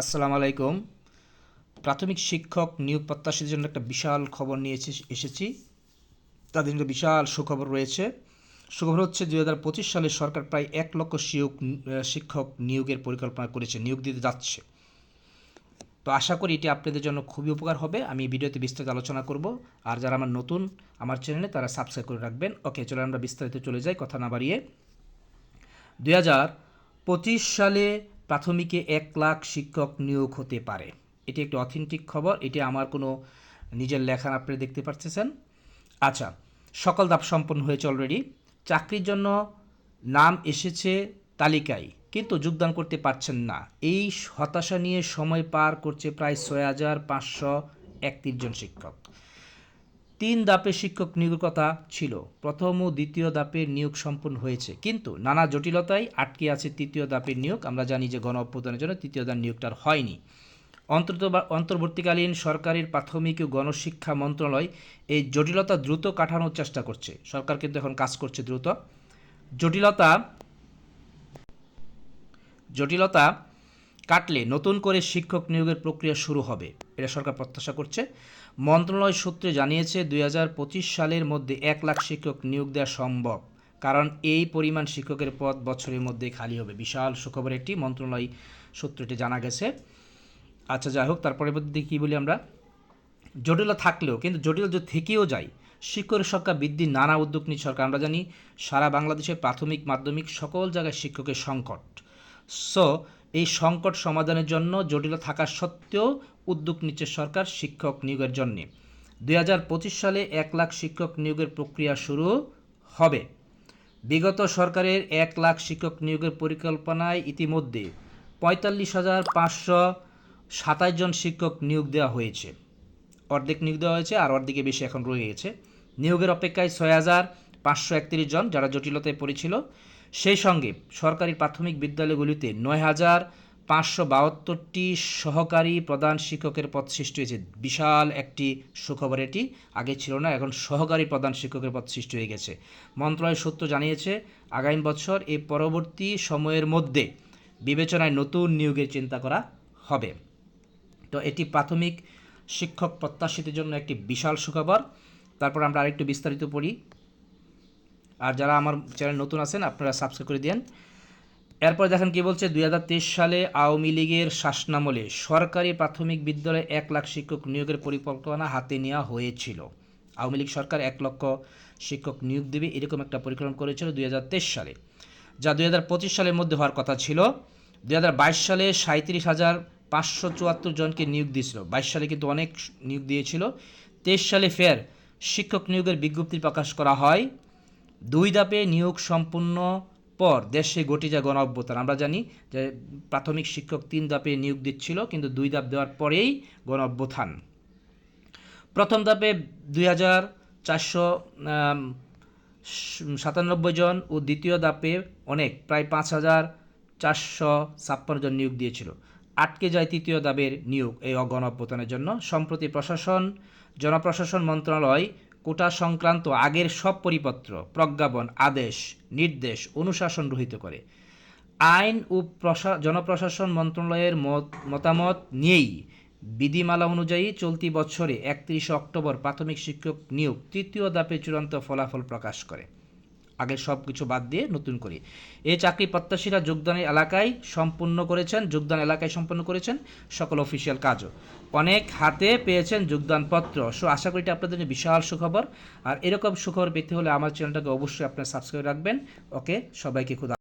আসসালামু আলাইকুম। প্রাথমিক শিক্ষক নিয়োগ প্রত্যাশীদের জন্য একটা বিশাল খবর নিয়ে এসে- এসেছি। তাদের জন্য বিশাল সুখবর রয়েছে। সুখবর হচ্ছে দুই হাজার পঁচিশ সালে সরকার প্রায় এক লক্ষ শিক্ষক শিক্ষক নিয়োগের পরিকল্পনা করেছে, নিয়োগ দিতে যাচ্ছে। তো আশা করি এটি আপনাদের জন্য খুবই উপকার হবে। আমি ভিডিওতে বিস্তারিত আলোচনা করব। আর যারা আমার নতুন আমার চ্যানেলে, তারা সাবস্ক্রাইব করে রাখবেন। ওকে চলো আমরা বিস্তারিত চলে যাই, কথা না বাড়িয়ে। দুই হাজার পঁচিশ সালে প্রাথমিকে এক লাখ শিক্ষক নিয়োগ হতে পারে। এটি একটি অথেন্টিক খবর, এটি আমার কোনো নিজের লেখা আপনি দেখতে পাচ্ছেন আচ্ছা সকল ধাপ সম্পন্ন হয়েছে অলরেডি চাকরির জন্য নাম এসেছে তালিকায়, কিন্তু যোগদান করতে পারছেন না। এই হতাশা নিয়ে সময় পার করছে প্রায় ছয় হাজার পাঁচশো একত্রিশ জন শিক্ষক। তিন ধাপে শিক্ষক নিয়োগের কথা ছিল। প্রথম ও দ্বিতীয় ধাপের নিয়োগ সম্পন্ন হয়েছে। কিন্তু নানা জটিলতায় আটকে আছে তৃতীয় ধাপের নিয়োগ। আমরা জানি যে গণ অভ্যুত্থানের জন্য তৃতীয় ধাপ নিয়োগটা আর হয়নি। অন্তর্ত অন্তর্বর্তীকালীন সরকারের প্রাথমিক ও গণশিক্ষা মন্ত্রণালয় এই জটিলতা দ্রুত কাটানোর চেষ্টা করছে। সরকার কিন্তু এখন কাজ করছে দ্রুত। জটিলতা জটিলতা কাটলে নতুন করে শিক্ষক নিয়োগের প্রক্রিয়া শুরু হবে। এটা সরকার প্রত্যাশা করছে। মন্ত্রণালয় সূত্রে জানিয়েছে, দুই হাজার পঁচিশ সালের মধ্যে এক লাখ শিক্ষক নিয়োগ দেওয়া সম্ভব, কারণ এই পরিমাণ শিক্ষকের পদ বছরের মধ্যে খালি হবে। বিশাল সুখবর একটি মন্ত্রণালয় সূত্রটি জানা গেছে। আচ্ছা যাই হোক তারপরে মধ্যে কী বলি আমরা? জটিলতা থাকলেও, কিন্তু জটিল যদি থেকেও যায়, শিক্ষকের সংখ্যা বৃদ্ধির নানা উদ্যোগ নিচ্ছে সরকার, আমরা জানি সারা বাংলাদেশে প্রাথমিক, মাধ্যমিক সকল জায়গায় শিক্ষকের সংকট। সো এই সংকট সমাধানের জন্য জটিল থাকা সত্ত্বেও উদ্যোগ নিচ্ছে সরকার শিক্ষক নিয়োগের জন্য। দু হাজার পঁচিশ সালে এক লাখ শিক্ষক নিয়োগের প্রক্রিয়া শুরু হবে। বিগত সরকারের এক লাখ শিক্ষক নিয়োগের পরিকল্পনায় ইতিমধ্যে পঁয়তাল্লিশ হাজার পাঁচশো সাতাশ জন শিক্ষক নিয়োগ দেওয়া হয়েছে। অর্ধেক নিয়োগ দেওয়া হয়েছে আর অর্ধেকে বেশি এখন রয়ে গেছে। নিয়োগের অপেক্ষায় ছয় হাজার পাঁচশো একত্রিশ জন যারা জটিলতায় পড়েছিল, সেই সঙ্গে সরকারি প্রাথমিক বিদ্যালয়গুলিতে নয় হাজার পাঁচশো বাহাত্তরটি সহকারী প্রধান শিক্ষকের পদ সৃষ্টি হয়েছে। বিশাল একটি সুখবর এটি। আগে ছিল না, এখন সহকারী প্রধান শিক্ষকের পদ সৃষ্টি হয়ে গেছে। মন্ত্রণালয় সূত্র জানিয়েছে, আগামী বছর এই পরবর্তী সময়ের মধ্যে বিবেচনায় নতুন নিয়োগের চিন্তা করা হবে। তো এটি প্রাথমিক শিক্ষক প্রত্যাশীদের জন্য একটি বিশাল সুখবর। তারপর আমরা আরেকটু বিস্তারিত পড়ি। আর যারা আমার চ্যানেল নতুন আছেন, আপনারা সাবস্ক্রাইব করে দেন এরপর দেখেন কি বলছে, দুই হাজার তেইশ সালে আওয়ামী লীগের শাসনামলে সরকারি প্রাথমিক বিদ্যালয়ে এক লাখ শিক্ষক নিয়োগের পরিকল্পনা হাতে নেওয়া হয়েছিল। আওয়ামী লীগ সরকার এক লক্ষ শিক্ষক নিয়োগ দেবে এরকম একটা পরিকল্পনা করেছিল দুই হাজার তেইশ সালে। যা দু হাজার পঁচিশ সালের মধ্যে হওয়ার কথা ছিল। দু হাজার বাইশ সালে সাঁত্রিশ হাজার পাঁচশো চুয়াত্তর জনকে নিয়োগ দিয়েছিল। বাইশ সালে কিন্তু অনেক নিয়োগ দিয়েছিল। তেইশ সালে ফের শিক্ষক নিয়োগের বিজ্ঞপ্তি প্রকাশ করা হয়। দুই ধাপে নিয়োগ সম্পূর্ণ পর দেশে ঘটে যায় গণ অভ্যুত্থান। আমরা জানি যে প্রাথমিক শিক্ষক তিন ধাপে নিয়োগ দিচ্ছিল, কিন্তু দুই ধাপ দেওয়ার পরেই গণ অভ্যুত্থান। প্রথম ধাপে দুই হাজার চারশো সাতানব্বই জন ও দ্বিতীয় ধাপে অনেক, প্রায় পাঁচ হাজার চারশো ছাপ্পান্ন জন নিয়োগ দিয়েছিল। আটকে যায় তৃতীয় দাবের নিয়োগ এই অগণ অভ্যুত্থানের জন্য। সম্প্রতি প্রশাসন, জনপ্রশাসন মন্ত্রণালয় কোটা সংক্রান্ত আগের সব পরিপত্র, প্রজ্ঞাপন, আদেশ, নির্দেশ অনুশাসন রহিত করে। আইন ও প্রশা, জনপ্রশাসন মন্ত্রণালয়ের মত, মতামত নিয়েই বিধিমালা অনুযায়ী চলতি বছরে একত্রিশে অক্টোবর প্রাথমিক শিক্ষক নিয়োগ তৃতীয় ধাপে চূড়ান্ত ফলাফল প্রকাশ করে। আগের সব কিছু বাদ দিয়ে নতুন করে। এই চাকরি প্রত্যাশীরা যোগদানের এলাকায় সম্পূর্ণ করেছেন, যোগদান এলাকায় সম্পন্ন করেছেন সকল অফিসিয়াল কাজও। অনেক হাতে পেয়েছেন যোগদানপত্র। সো আশা করি এটা আপনাদের জন্য বিশাল সুখবর। আর এরকম সুখবর পেতে হলে আমার চ্যানেলটাকে অবশ্যই আপনারা সাবস্ক্রাইব রাখবেন। ওকে, সবাইকে খুদা